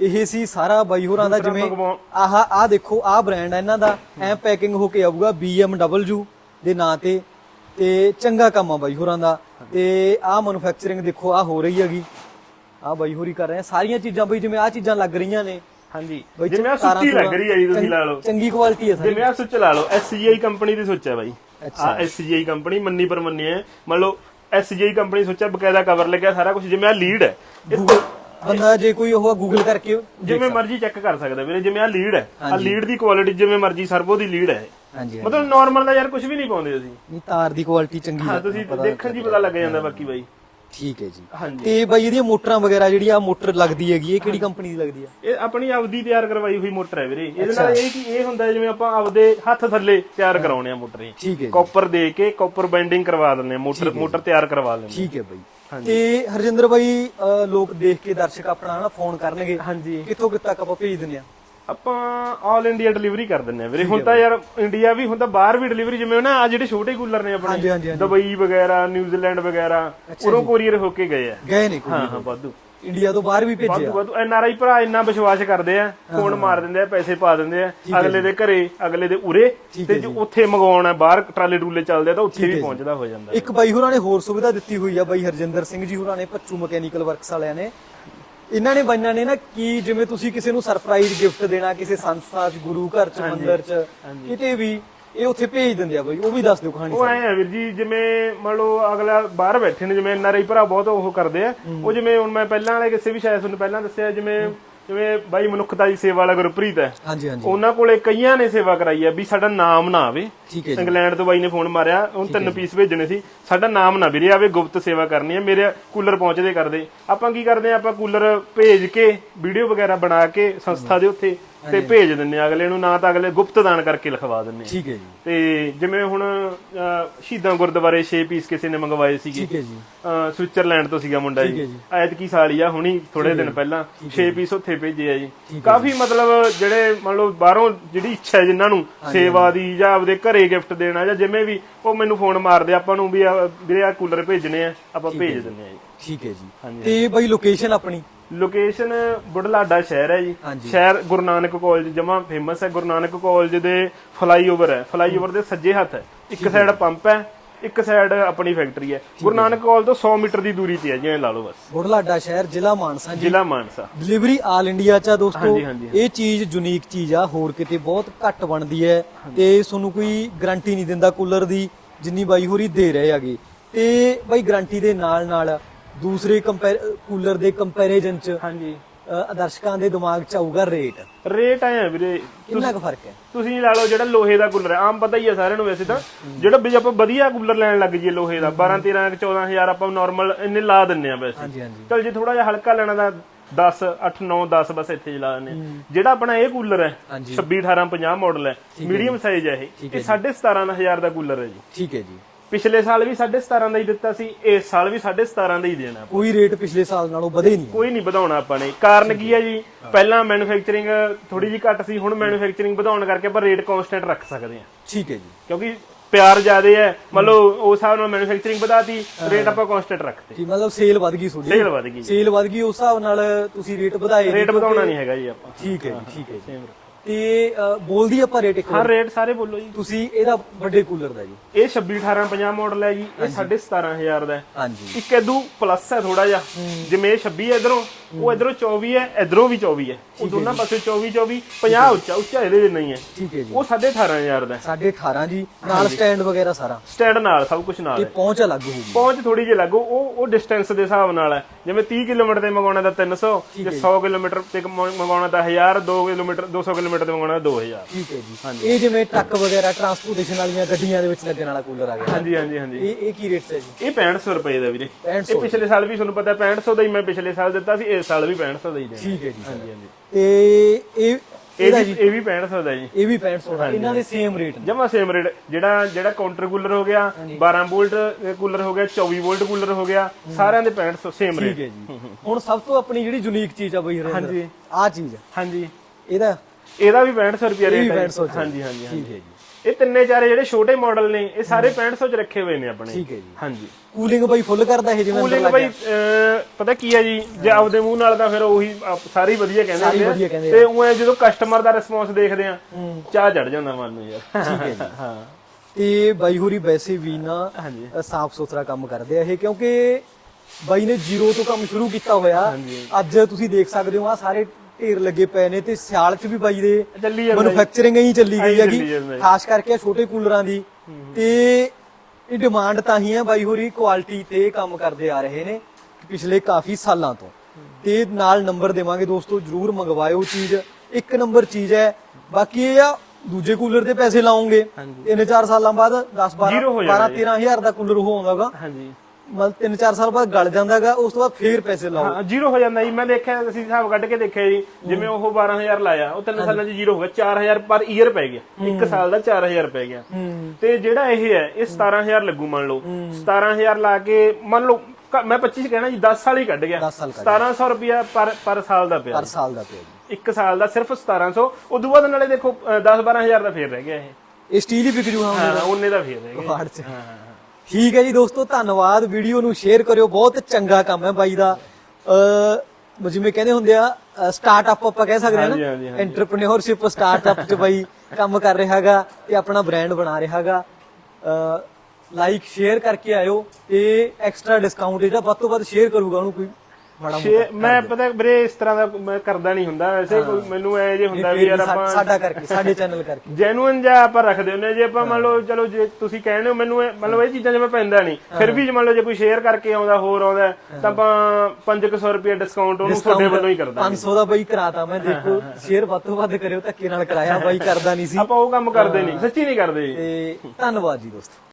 ਇਹ ਸੀ ਸਾਰਾ ਬਾਈ ਹੋਰਾਂ ਦਾ ਜਿਵੇਂ ਆਹ ਆਹ ਦੇਖੋ ਆਹ ਬ੍ਰਾਂਡ ਹੈ ਇਹਨਾਂ ਦਾ। ਐ ਪੈਕਿੰਗ ਹੋ ਕੇ ਆਊਗਾ BMW ਦੇ ਨਾਂ ਤੇ। ਤੇ ਚੰਗਾ ਕੰਮ ਆ ਬਾਈ ਹੋਰਾਂ ਦਾ। ਤੇ ਆਹ ਮੈਨੂਫੈਕਚਰਿੰਗ ਦੇਖੋ ਆਹ ਹੋ ਰਹੀ ਹੈਗੀ। ਆਹ ਬਾਈ ਹੋਰੀ ਕਰ ਰਹੇ ਆ। ਸਾਰੀਆਂ ਚੀਜ਼ਾਂ ਬਈ ਜਿਵੇਂ ਆਹ ਚੀਜ਼ਾਂ ਲੱਗ ਰਹੀਆਂ ਨੇ। ਹਾਂਜੀ। ਜਿਵੇਂ ਆ ਸੁੱਚੀ ਲੱਗ ਰਹੀ ਹੈ ਜੀ ਤੁਸੀਂ ਲਾ ਲਓ। ਚੰਗੀ ਕੁਆਲਿਟੀ ਹੈ ਸਾਰੀ। ਜਿਵੇਂ ਆ ਸੁੱਚ ਲਾ ਲਓ SCI ਕੰਪਨੀ ਦੀ ਸੁੱਚ ਹੈ ਬਾਈ। ਆ SCI ਕੰਪਨੀ ਮੰਨੀ ਪਰ ਮੰਨੀ ਹੈ। ਮੰਨ ਲਓ ਐਸਜੀਆਈ ਕੰਪਨੀ ਸੋਚਿਆ ਬਕਾਇਦਾ ਕਵਰ ਲੱਗਿਆ ਸਾਰਾ ਕੁਝ ਜਿਵੇਂ ਆ ਲੀਡ ਹੈ ਬੰਦਾ ਜੇ ਕੋਈ ਉਹ ਗੂਗਲ ਕਰਕੇ ਜਿਵੇਂ ਮਰਜ਼ੀ ਚੈੱਕ ਕਰ ਸਕਦਾ ਵੀਰੇ ਜਿਵੇਂ ਆ ਲੀਡ ਹੈ ਆ ਲੀਡ ਦੀ ਕੁਆਲਿਟੀ ਜਿਵੇਂ ਮਰਜ਼ੀ ਸਰਵੋ ਦੀ ਲੀਡ ਹੈ। ਹਾਂਜੀ ਮਤਲਬ ਨਾਰਮਲ ਦਾ ਯਾਰ ਕੁਝ ਵੀ ਨਹੀਂ ਪਾਉਂਦੇ ਅਸੀਂ ਨਹੀਂ ਤਾਰ ਦੀ ਕੁਆਲਿਟੀ ਚੰਗੀ ਹਾਂ ਤੁਸੀਂ ਦੇਖਣ ਦੀ ਪਤਾ ਲੱਗ ਜਾਂਦਾ ਬਾਕੀ ਬਾਈ। ਠੀਕ ਹੈ ਜੀ। ਤੇ ਬਾਈ ਇਹਦੀਆਂ ਮੋਟਰਾਂ ਵਗੈਰਾ ਜਿਹੜੀ ਆ ਮੋਟਰ ਲੱਗਦੀ ਹੈਗੀ ਇਹ ਕਿਹੜੀ ਕੰਪਨੀ ਦੀ ਲੱਗਦੀ ਆ? ਇਹ ਆਪਣੀ ਆਪਦੀ ਤਿਆਰ ਕਰਵਾਈ ਹੋਈ ਮੋਟਰ ਹੈ ਵੀਰੇ। ਇਹਦੇ ਨਾਲ ਇਹ ਕਿ ਇਹ ਹੁੰਦਾ ਜਿਵੇਂ ਆਪਾਂ ਆਪਦੇ ਹੱਥ ਥੱਲੇ ਤਿਆਰ ਕਰਾਉਣੇ ਆ ਮੋਟਰ ਇਹ। ਠੀਕ ਹੈ ਜੀ। ਕਾਪਰ ਦੇ ਕੇ ਕਾਪਰ ਬਾਈਂਡਿੰਗ ਕਰਵਾ ਦਿੰਦੇ ਆ ਮੋਟਰ ਮੋਟਰ ਤਿਆਰ ਕਰਵਾ ਲੈਂਦੇ ਠੀਕ ਹੈ ਬਾਈ। ਤੇ ਹਰਜਿੰਦਰ ਬਾਈ ਲੋਕ ਦੇਖ ਕੇ ਦਰਸ਼ਕ ਆਪਣਾ ਨਾ ਫੋਨ ਕਰਨਗੇ। ਹਾਂਜੀ। ਕਿੱਥੋਂ ਕਿੱਥੋਂ ਤੱਕ ਆਪਾਂ ਭੇਜ ਦਿੰਦੇ ਆ? ਆਪਾਂ ਆਲ ਇੰਡੀਆ ਡਿਲੀਵਰੀ ਕਰ ਦਿੰਨੇ ਆ ਵੀਰੇ। ਹੁਣ ਤਾਂ ਯਾਰ ਇੰਡੀਆ ਵੀ ਹੁਣ ਤਾਂ ਬਾਹਰ ਵੀ ਡਿਲੀਵਰੀ ਜਿਵੇਂ ਨਾ ਆ ਜਿਹੜੇ ਛੋਟੇ ਕੂਲਰ ਨੇ ਆਪਣੇ। ਦੁਬਈ ਵਗੈਰਾ ਨਿਊਜ਼ੀਲੈਂਡ ਵਗੈਰਾ ਉਰੋਂ ਕੋਰੀਅਰ ਹੋ ਕੇ ਗਏ ਆ। ਗਏ ਨੇ ਕੋਈ ਹਾਂ ਹਾਂ ਵਾਧੂ। ਇੰਡੀਆ ਤੋਂ ਬਾਹਰ ਵੀ ਭੇਜੇ ਵਾਧੂ। ਐਨ ਆਰ ਆਈ ਭਰਾ ਇੰਨਾ ਵਿਸ਼ਵਾਸ ਕਰਦੇ ਆ ਫੋਨ ਮਾਰ ਦਿੰਦੇ ਆ ਪੈਸੇ ਪਾ ਦਿੰਦੇ ਆ ਅਗਲੇ ਦੇ ਘਰੇ ਅਗਲੇ ਦੇ ਉਰੇ ਤੇ ਜੋ ਉੱਥੇ ਮੰਗਵਾਉਣਾ ਬਾਹਰ ਟਰਾਲੇ ਟੂਲੇ ਚੱਲਦੇ ਆ ਤਾਂ ਉੱਥੇ ਵੀ ਪਹੁੰਚਦਾ ਹੋ ਜਾਂਦਾ। ਇੱਕ ਬਾਈ ਹੋਰਾਂ ਨੇ ਹੋਰ ਸੁਵਿਧਾ ਦਿੱਤੀ ਹੋਈ ਆ ਬਾਈ ਹਰਜਿੰਦਰ ਸਿੰਘ ਜੀ ਹੋਰਾਂ ਨੇ ਪੱਚੂ ਮਕੈਨੀਕਲ ਵਰਕਸ ਵਾਲਿਆਂ ਨੇ। ਇਹਨਾਂ ਨੇ ਬਾਈਆਂ ਨੇ ਨਾ ਕੀ ਜਿਵੇਂ ਤੁਸੀਂ ਕਿਸੇ ਨੂੰ ਸਰਪ੍ਰਾਈਜ਼ ਗਿਫਟ ਦੇਣਾ ਕਿਸੇ ਸੰਸਥਾ 'ਚ ਗੁਰੂ ਘਰ 'ਚ ਮੰਦਿਰ 'ਚ ਕਿਤੇ ਵੀ ਇਹ ਉੱਥੇ ਭੇਜ ਦਿੰਦੇ ਆ ਬਾਈ ਉਹ ਵੀ ਦੱਸ ਦਿਓ ਕਹਾਣੀ ਉਹ ਐ ਆ ਵੀਰ ਜੀ ਜਿਵੇਂ ਮੰਨ ਲਓ ਅਗਲਾ ਬਾਹਰ ਬੈਠੇ ਨੇ ਜਿਵੇਂ ਐਨ ਆਰ ਆਈ ਭਰਾ ਬਹੁਤ ਉਹ ਕਰਦੇ ਆ। ਉਹ ਜਿਵੇਂ ਹੁਣ ਮੈਂ ਪਹਿਲਾਂ ਵਾਲੇ ਕਿਸੇ ਵੀ ਸ਼ਾਇਦ ਤੁਹਾਨੂੰ ਪਹਿਲਾਂ ਦੱਸਿਆ ਜਿਵੇਂ ਜਿਵੇਂ ਬਾਈ ਮਨੁੱਖਤਾ ਦੀ ਸੇਵਾ ਵਾਲਾ ਗੁਰਪ੍ਰੀਤ ਹੈ। ਹਾਂਜੀ ਹਾਂਜੀ। ਉਹਨਾਂ ਕੋਲੇ ਕਈਆਂ ਨੇ ਸੇਵਾ ਕਰਾਈ ਹੈ ਵੀ ਸਾਡਾ ਨਾਮ ਨਾ ਆਵੇ। ਇੰਗਲੈਂਡ ਤੋਂ ਬਾਈ ਨੇ ਫੋਨ ਮਾਰਿਆ ਉਹ ਤਿੰਨ ਪੀਸ ਭੇਜਣੇ ਸੀ। ਸਾਡਾ ਨਾਮ ਨਾ ਵੀਰੇ ਆਵੇ ਗੁਪਤ ਸੇਵਾ ਕਰਨੀ ਹੈ ਮੇਰੇ ਕੂਲਰ ਪਹੁੰਚਦੇ ਕਰਦੇ। ਆਪਾਂ ਕੀ ਕਰਦੇ ਆ ਆਪਾਂ ਕੂਲਰ ਭੇਜ ਕੇ ਵੀਡੀਓ ਵਗੈਰਾ ਬਣਾ ਕੇ ਸੰਸਥਾ ਦੇ ਉੱਤੇ ਤੇ ਭੇਜ ਦਿੰਨੇ ਆ ਅਗਲੇ ਨੂੰ ਨਾ ਤਾਂ ਅਗਲੇ ਗੁਪਤ ਦਾਨ ਕਰਕੇ ਲਿਖਵਾ ਦਿੰਨੇ ਆ। ਠੀਕ ਹੈ ਜੀ। ਤੇ ਜਿਵੇਂ ਹੁਣ ਸ਼ਹੀਦਾਂ ਗੁਰਦੁਆਰੇ 6 ਪੀਸ ਕਿਸੇ ਨੇ ਮੰਗਵਾਏ ਸੀਗੇ। ਠੀਕ ਹੈ ਜੀ। ਸਵਿਟਜ਼ਰਲੈਂਡ ਤੋਂ ਸੀਗਾ ਮੁੰਡਾ ਜੀ। ਐਤਕੀ ਸਾਲੀ ਆ ਹੁਣੀ ਥੋੜੇ ਦਿਨ ਪਹਿਲਾਂ 6 ਪੀਸ ਉੱਥੇ ਭੇਜੇ ਆ ਜੀ। ਕਾਫੀ ਮਤਲਬ ਜਿਹੜੇ ਮੰਨ ਲਓ ਬਾਹਰੋਂ ਜਿਹੜੀ ਇੱਛਾ ਹੈ ਜਿਨ੍ਹਾਂ ਨੂੰ ਸੇਵਾ ਦੀ ਜਾਂ ਆਪਦੇ ਘਰੇ ਗਿਫਟ ਦੇਣਾ ਜਾਂ ਜਿਵੇਂ ਵੀ ਉਹ ਮੈਨੂੰ ਫੋਨ ਮਾਰਦੇ ਆਪਾਂ ਨੂੰ ਵੀ ਆ- ਵੀਰੇ ਆ ਕੂਲਰ ਭੇਜਣੇ ਆ ਆਪਾਂ ਭੇਜ ਦਿੰਨੇ ਆ ਜੀ। ਠੀਕ ਹੈ ਜੀ। ਤੇ ਬਾਈ ਲੋਕੇਸ਼ਨ ਆਪਣੀ? ਲੋਕੇਸ਼ਨ ਬੁਢਲਾਡਾ ਸ਼ਹਿਰ ਹੈ ਜੀ। ਸ਼ਹਿਰ ਗੁਰੂ ਨਾਨਕ ਕਾਲਜ ਜਮਾ ਫੇਮਸ ਹੈ। ਗੁਰੂ ਨਾਨਕ ਕਾਲਜ ਦੇ ਫਲਾਈਓਵਰ ਹੈ। ਫਲਾਈਓਵਰ ਦੇ ਸੱਜੇ ਹੱਥ ਹੈ। ਇੱਕ ਸਾਈਡ ਪੰਪ ਹੈ ਇੱਕ ਸਾਈਡ ਆਪਣੀ ਫੈਕਟਰੀ ਹੈ। ਗੁਰੂ ਨਾਨਕ ਕਾਲਜ ਤੋਂ 100 ਮੀਟਰ ਦੀ ਦੂਰੀ ਤੇ ਹੈ ਜਿਵੇਂ ਲਾ ਲਓ ਬਸ। ਬੁਢਲਾਡਾ ਸ਼ਹਿਰ ਜ਼ਿਲ੍ਹਾ ਮਾਨਸਾ ਜੀ। ਜ਼ਿਲ੍ਹਾ ਮਾਨਸਾ। ਡਿਲੀਵਰੀ ਆਲ ਇੰਡੀਆ ਚ ਆ ਦੋਸਤੋ। ਇਹ ਚੀਜ਼ ਯੂਨੀਕ ਚੀਜ਼ ਆ। ਹੋਰ ਕਿਤੇ ਬਹੁਤ ਘੱਟ ਬਣਦੀ ਹੈ। ਤੇ ਤੁਹਾਨੂੰ ਕੋਈ ਗਾਰੰਟੀ ਨਹੀਂ ਦਿੰਦਾ ਕੂਲਰ ਦੀ। ਜਿੰਨੀ ਬਾਈ ਹੋਰੀ ਦੇ ਰਹੇ ਹੈਗੇ। ਤੇ ਬਾਈ ਗਾਰੰਟੀ ਦੇ ਨਾਲ ਨਾਲ ਦੂਸਰੇ ਕੂਲਰ ਦੇ ਕੰਪੈਰੀਜ਼ਨ ਚ ਹਾਂਜੀ। ਦਰਸ਼ਕਾਂ ਦੇ ਦਿਮਾਗ ਚ ਆਊਗਾ ਰੇਟ ਰੇਟ ਆਇਆ ਵੀਰੇ। ਕਿੰਨਾ ਕੁ ਫ਼ਰਕ ਹੈ? ਤੁਸੀਂ ਲਾ ਲਓ ਜਿਹੜਾ ਲੋਹੇ ਦਾ ਕੂਲਰ ਹੈ। ਆਮ ਪਤਾ ਹੀ ਹੈ ਸਾਰਿਆਂ ਨੂੰ ਵੈਸੇ ਤਾਂ। ਜਿਹੜਾ ਵੀ ਆਪਾਂ ਵਧੀਆ ਕੂਲਰ ਲੈਣ ਲੱਗ ਜਾਈਏ ਲੋਹੇ ਦਾ 12 13 14000 ਆਪਾਂ ਨਾਰਮਲ ਇੰਨੇ ਲਾ ਦਿੰਨੇ ਆ ਵੈਸੇ। ਹਾਂਜੀ ਹਾਂਜੀ। ਚਲ ਜੇ ਥੋੜਾ ਜਿਹਾ ਹਲਕਾ ਲੈਣਾ ਤਾਂ 10 8 9 10 ਬਸ ਇੱਥੇ ਦਿੰਦੇ ਹਾਂ। ਜਿਹੜਾ ਆਪਣਾ ਇਹ ਕੂਲਰ ਹੈ ਹਾਂਜੀ। 26 18 50 ਮਾਡਲ ਹੈ। ਮੀਡੀਅਮ ਸਾਈਜ਼ ਹੈ ਇਹ। ਇਹ 17500 ਦਾ ਕੂਲਰ ਹੈ ਜੀ। ਠੀਕ ਹੈ ਜੀ। ਪਿਛਲੇ ਸਾਲ ਵੀ 17500 ਦਾ ਹੀ ਦਿੱਤਾ ਸੀ ਇਸ ਸਾਲ ਵੀ 17500 ਦਾ ਹੀ ਦੇਣਾ। ਕੋਈ ਰੇਟ ਪਿਛਲੇ ਸਾਲ ਨਾਲੋਂ ਵਧੇ ਨਹੀਂ। ਕੋਈ ਨਹੀਂ ਵਧਾਉਣਾ ਆਪਾਂ ਨੇ। ਕਾਰਨ ਕੀ ਹੈ ਜੀ? ਪਹਿਲਾਂ ਮੈਨੂਫੈਕਚਰਿੰਗ ਥੋੜੀ ਜਿਹੀ ਘੱਟ ਸੀ ਹੁਣ ਮੈਨੂਫੈਕਚਰਿੰਗ ਵਧਾਉਣ ਕਰਕੇ ਆਪਾਂ ਰੇਟ ਕਨਸਟੈਂਟ ਰੱਖ ਸਕਦੇ ਹਾਂ। ਠੀਕ ਹੈ ਜੀ। ਕਿਉਂਕਿ ਪਿਆਰ ਜ਼ਿਆਦੇ ਹੈ। ਮੰਨ ਲਓ ਉਸ ਹਿਸਾਬ ਨਾਲ ਮੈਨੂਫੈਕਚਰਿੰਗ ਵਧਾਤੀ ਰੇਟ ਆਪਾਂ ਕਨਸਟੈਂਟ ਰੱਖਤੇ। ਕੀ ਮਤਲਬ ਸੇਲ ਵਧ ਗਈ ਤੁਹਾਡੀ। ਸੇਲ ਵਧ ਗਈ ਸੇਲ ਵਧ ਗਈ ਉਸ ਹਿਸਾਬ ਨਾਲ ਤੁਸੀਂ ਰੇਟ ਵਧਾਏ ਰੇਟ ਵਧਾਉਣਾ ਨਹੀਂ ਹੈਗਾ ਜੀ ਆਪਾਂ। ਠੀਕ ਹੈ ਜੀ ਠੀਕ ਹੈ ਜੀ। ਤੇ ਬੋਲਦੀ ਆਪਾਂ ਰੇਟ ਇੱਕ ਹਾਂ ਵਾਰ। ਰੇਟ ਸਾਰੇ ਬੋਲੋ ਜੀ। ਤੁਸੀਂ ਇਹਦਾ ਵੱਡੇ ਕੂਲਰ ਦਾ ਜੀ। ਇਹ 26 18 50 ਮਾਡਲ ਹੈ ਜੀ ਇਹ 17500 ਦਾ ਹੈ। ਹਾਂਜੀ। ਇੱਕ ਇਦੋਂ ਪਲੱਸ ਹੈ ਥੋੜਾ ਜਿਹਾ। ਜਿਵੇਂ ਇਹ 26 ਹੈ ਇਧਰੋਂ ਉਹ ਇਧਰੋਂ 24 ਹੈ ਇਧਰੋਂ ਵੀ 24 ਹੈ। ਉਹ ਦੋਨਾਂ ਪਾਸੇ 24 24 50 ਉੱਚਾ ਉੱਚਾ ਇਹਦੇ ਜਿੰਨਾ ਹੀ ਹੈ। ਠੀਕ ਹੈ ਜੀ। ਉਹ 18500 ਦਾ ਹੈ। ਸਾਢੇ 18 ਜੀ। ਨਾਲ ਸਟੈਂਡ ਵਗੈਰਾ ਸਾਰਾ? ਸਟੈਂਡ ਨਾਲ ਸਭ ਕੁਝ ਨਾਲ ਤੇ ਹੈ। ਪਹੁੰਚ ਅਲੱਗ ਹੋਊਗੀ। ਪਹੁੰਚ ਥੋੜੀ ਜਿਹੀ ਲੱਗੋ ਉਹ ਉਹ ਡਿਸਟੈਂਸ ਦੇ ਹਿਸਾਬ ਨਾਲ ਹੈ। ਜਿਵੇਂ 30 ਕਿਲੋਮੀਟਰ ਤੇ ਮੰਗਾਉਣਾ ਤਾਂ 300 ਜੇ 100 ਕਿਲੋਮੀਟਰ ਤੇ ਮੰਗਾਉਣਾ ਤਾਂ 1000 2 ਕਿਲੋਮੀਟਰ 200 ਕਿਲੋਮੀਟਰ ਤੇ ਮੰਗਾਉਣਾ 2000 ਠੀਕ ਹੈ ਜੀ। ਇਹ ਜਿਵੇਂ ਟਰੱਕ ਵਗੈਰਾ ਟਰਾਂਸਪੋਰਟੇਸ਼ਨ ਵਾਲੀਆਂ ਗੱਡੀਆਂ ਦੇ ਵਿੱਚ ਲੱਗਣ ਵਾਲਾ ਕੂਲਰ ਆ ਗਿਆ। ਹਾਂਜੀ ਹਾਂਜੀ ਹਾਂਜੀ। ਇਹ ਇਹ ਕੀ ਰੇਟ ਹੈ ਜੀ? ਇਹ 6500 ਰੁਪਏ ਦਾ ਵੀਰੇ। 6500 ਇਹ ਪਿਛਲੇ ਸਾਲ ਵੀ ਤੁਹਾਨੂੰ ਪਤਾ 6500 ਦਾ ਹੀ ਮੈਂ ਪਿਛਲੇ ਸਾਲ ਦਿੱਤਾ ਸੀ ਇਸ ਸਾਲ ਵੀ 6500 ਦਾ ਹੀ ਦੇਣਾ। ਠੀਕ ਹੈ ਜੀ। ਹਾਂਜੀ ਹਾਂਜੀ। ਤੇ ਇਹ ਇਹ ਇਹਦਾ ਵੀ ਜੀ? ਇਹ ਵੀ 6500 ਦਾ ਜੀ। ਇਹ ਵੀ 6500 ਦਾ। ਇਹਨਾਂ ਦੇ ਸੇਮ ਰੇਟ ਜਮਾ ਸੇਮ ਰੇਟ ਜਿਹੜਾ ਜਿਹੜਾ ਕਾਊਂਟਰ ਕੂਲਰ ਹੋ ਗਿਆ 12 ਵੋਲਟ ਕੂਲਰ ਹੋ ਗਿਆ 24 ਵੋਲਟ ਕੂਲਰ ਹੋ ਗਿਆ ਸਾਰਿਆਂ ਦੇ 6500 ਸੇਮ ਠੀਕ ਰੇਟ ਹੈ ਜੀ। ਹੁਣ ਸਭ ਤੋਂ ਆਪਣੀ ਜਿਹੜੀ ਯੂਨੀਕ ਚੀਜ਼ ਆ ਬਈ ਹਰਿੰਦਰ ਹਾਂਜੀ। ਆ ਚੀਜ਼ ਹਾਂਜੀ। ਇਹਦਾ ਇਹਦਾ ਵੀ 6500 ਰੁਪਏ ਰੇਟ ਹੈ 6500 ਚ। ਹਾਂਜੀ ਹਾਂਜੀ ਹਾਂਜੀ। ਠੀਕ ਹੈ ਜੀ। ਇਹ ਤਿੰਨੇ ਚਾਰੇ ਜਿਹੜੇ ਛੋਟੇ ਮਾਡਲ ਨੇ ਇਹ ਸਾਰੇ 6500 ਚ ਰੱਖੇ ਹੋਏ ਨੇ ਆਪਣੇ। ਠੀਕ ਹੈ ਜੀ। ਹਾਂਜੀ। ਕੂਲਿੰਗ ਬਈ ਫੁੱਲ ਕਰਦਾ ਇਹ ਜਿਵੇਂ ਕੂਲਿੰਗ ਲੱਗ ਬਈ ਪਤਾ ਕੀ ਹੈ ਜੀ? ਜੇ ਆਪਦੇ ਮੂੰਹ ਨਾਲ ਤਾਂ ਫਿਰ ਉਹੀ ਸਾਰੇ ਵਧੀਆ ਕਹਿੰਦੇ ਕਹਿੰਦੇ ਤੇ ਉਹ ਜਦੋਂ ਕਸਟਮਰ ਦਾ ਰਿਸਪੌਂਸ ਦੇਖਦੇ ਆ ਚਾਹ ਚੜ ਜਾਂਦਾ ਮਨ ਨੂੰ ਯਾਰ। ਠੀਕ ਹੈ ਜੀ। ਹਾਂ। ਤੇ ਬਾਈ ਹੋਰੀ ਵੈਸੇ ਵੀ ਨਾ ਹਾਂਜੀ। ਸਾਫ਼ ਸੁਥਰਾ ਕੰਮ ਕਰਦੇ ਆ ਇਹ ਕਿਉਂਕਿ ਬਾਈ ਨੇ ਜ਼ੀਰੋ ਤੋਂ ਕੰਮ ਸ਼ੁਰੂ ਕੀਤਾ ਹੋਇਆ। ਅੱਜ ਤੁਸੀਂ ਦੇਖ ਸਕਦੇ ਹੋ ਆ ਸਾਰੇ ਢੇਰ ਲੱਗੇ ਪਏ ਨੇ ਤੇ ਸਿਆਲ ਚ ਵੀ ਬਾਈ ਦੇ ਚੱਲੀ ਜਾਂਦਾ ਜੀ। ਮੈਨੂਫੈਕਚਰਿੰਗ ਹੀ ਚੱਲੀ ਗਈ ਹੈਗੀ। ਖਾਸ ਕਰਕੇ ਛੋਟੇ ਕੂਲਰਾਂ ਦੀ। ਤੇ ਇਹ ਡਿਮਾਂਡ ਤਾਂ ਹੀ ਹੈ ਬਾਈ ਹੋਰੀ ਕੁਆਲਿਟੀ ਤੇ ਕੰਮ ਕਰਦੇ ਆ ਰਹੇ ਨੇ ਪਿਛਲੇ ਕਾਫੀ ਸਾਲਾਂ ਤੋਂ। ਤੇ ਨਾਲ ਨੰਬਰ ਦੇਵਾਂਗੇ ਦੋਸਤੋ ਜਰੂਰ ਮੰਗਵਾਇਓ ਚੀਜ਼। ਇੱਕ ਨੰਬਰ ਚੀਜ਼ ਹੈ ਬਾਕੀ ਇਹ ਆ ਦੂਜੇ ਕੂਲਰ ਦੇ ਪੈਸੇ ਲਾਉਂਗੇ ਤਿੰਨ ਚਾਰ ਸਾਲਾਂ ਬਾਅਦ 10 12 Zero ਹੋ 12 ਜਾਣਾ ਜੀ। 13000 ਦਾ ਕੂਲਰ ਹੋਉਂਦਾਗਾ ਹਾਂਜੀ। ਮਤਲਬ ਤਿੰਨ ਚਾਰ ਸਾਲ ਬਾਅਦ ਗਲ ਜਾਂਦਾਗਾ ਉਸ ਤੋਂ ਬਾਅਦ ਫੇਰ ਪੈਸੇ ਲਾਓ। ਹਾਂ ਜ਼ੀਰੋ ਹੋ ਜਾਂਦਾ ਜੀ। ਮੈਂ ਦੇਖਿਆ ਅਸੀਂ ਹਿਸਾਬ ਕੱਢ ਕੇ ਦੇਖਿਆ ਜੀ ਜਿਵੇਂ ਉਹ 12000 ਲਾਇਆ ਉਹ ਤਿੰਨ ਸਾਲਾਂ 'ਚ ਜ਼ੀਰੋ ਹੋ ਗਿਆ। 4000 ਪਰ ਈਅਰ ਪੈ ਗਿਆ। ਇੱਕ ਸਾਲ ਦਾ 4000 ਪੈ ਗਿਆ। ਹੂੰ। ਤੇ ਜਿਹੜਾ ਇਹ ਹੈ ਇਹ 17000 ਲੱਗੂ ਮੰਨ ਲਓ। 17000 ਲਾ ਕੇ ਮੰਨ ਲਓ ਕ- ਮੈਂ 25 ਕਹਿਣਾ ਜੀ 10 ਸਾਲ ਹੀ ਕੱਢ ਗਿਆ। 10 ਸਾਲ ਕੱਢ 1700 ਰੁਪਿਆ ਪਰ ਪਰ ਸਾਲ ਦਾ ਪਿਆ। ਹਰ ਸਾਲ ਦਾ ਪਿਆ ਜੀ। ਇੱਕ ਸਾਲ ਦਾ ਸਿਰਫ 1700 ਉਦੋਂ ਬਾਅਦ ਨਾਲੇ ਦੇਖੋ 10 12000 ਦਾ ਫੇਰ ਰਹਿ ਗਿਆ ਇਹ। ਇਹ ਸਟੀਲ ਹੀ ਵਿਕ ਜੂ ਹਾਂ ਹਾਂ ਉਹਨੇ ਦਾ ਫੇਰ ਰਹਿ ਗਿਆ। ਚ ਠੀਕ ਹੈ ਜੀ ਦੋਸਤੋ ਧੰਨਵਾਦ। ਵੀਡੀਓ ਨੂੰ ਸ਼ੇਅਰ ਕਰਿਓ। ਬਹੁਤ ਚੰਗਾ ਕੰਮ ਹੈ ਬਾਈ ਦਾ। ਅ ਜਿਵੇਂ ਕਹਿੰਦੇ ਹੁੰਦੇ ਆ ਸਟਾਰਟਅਪ ਆਪਾਂ ਕਹਿ ਸਕਦੇ ਹਾਂ ਨਾ। ਐਂਟਰਪ੍ਰੀਨਿਓਰਸ਼ਿਪ ਸਟਾਰਟਅਪ ਚ ਬਾਈ ਕੰਮ ਕਰ ਰਿਹਾ ਹੈਗਾ ਤੇ ਆਪਣਾ ਬ੍ਰਾਂਡ ਬਣਾ ਰਿਹਾ ਹੈਗਾ। ਲਾਈਕ ਸ਼ੇਅਰ ਕਰਕੇ ਆਇਓ ਤੇ ਐਕਸਟਰਾ ਡਿਸਕਾਊਂਟ ਜਿਹੜਾ ਵੱਧ ਤੋਂ ਵੱਧ ਸ਼ੇਅਰ ਕਰੂਗਾ ਉਹਨੂੰ ਕੋਈ। ਮਾੜਾ ਮੈਂ ਪਤਾ ਵੀਰੇ ਇਸ ਤਰ੍ਹਾਂ ਦਾ ਮੈਂ ਕਰਦਾ ਨਹੀਂ ਹੁੰਦਾ ਵੈਸੇ ਕੋਈ ਮੈਨੂੰ ਐ ਜੇ ਹੁੰਦਾ ਵੀ ਯਾਰ ਆਪਾਂ ਸਾਡਾ ਕਰਕੇ ਸਾਡੇ ਚੈਨਲ ਕਰਕੇ। ਜੈਨੂਇਨ ਜਿਹਾ ਆਪਾਂ ਰੱਖਦੇ ਹੁੰਦੇ ਹਾਂ। ਜੇ ਆਪਾਂ ਮੰਨ ਲਓ ਚਲੋ ਜੇ ਤੁਸੀਂ ਕਹਿੰਦੇ ਹੋ ਮੈਨੂੰ ਲਓ ਇਹ ਚੀਜ਼ਾਂ ਜਿਵੇਂ ਪੈਂਦਾ ਨਹੀਂ ਫਿਰ ਵੀ ਜੇ ਮੰਨ ਲਓ ਜੇ ਕੋਈ ਸ਼ੇਅਰ ਕਰਕੇ ਆਉਂਦਾ ਹੋਰ ਆਉਂਦਾ ਤਾਂ ਆਪਾਂ 500 ਰੁਪਏ ਡਿਸਕਾਊਂਟ ਉਹਨੂੰ ਤੁਹਾਡੇ ਵੱਲੋਂ ਹੀ ਕਰਦਾ 500 ਦਾ ਬਾਈ ਕਰਾਤਾ ਮੈਂ ਦੇਖੋ ਸ਼ੇਅਰ ਵੱਧ ਤੋਂ ਵੱਧ ਕਰਿਓ ਧੱਕੇ ਨਾਲ ਕਰਾਇਆ ਬਾਈ ਕਰਦਾ ਨਹੀਂ ਸੀ। ਆਪਾਂ ਉਹ ਕੰਮ ਕਰਦੇ ਨਹੀਂ ਸੱਚੀ ਨਹੀਂ ਕਰਦੇ। ਤੇ ਧੰਨਵਾਦ ਜੀ ਦੋਸਤੋ।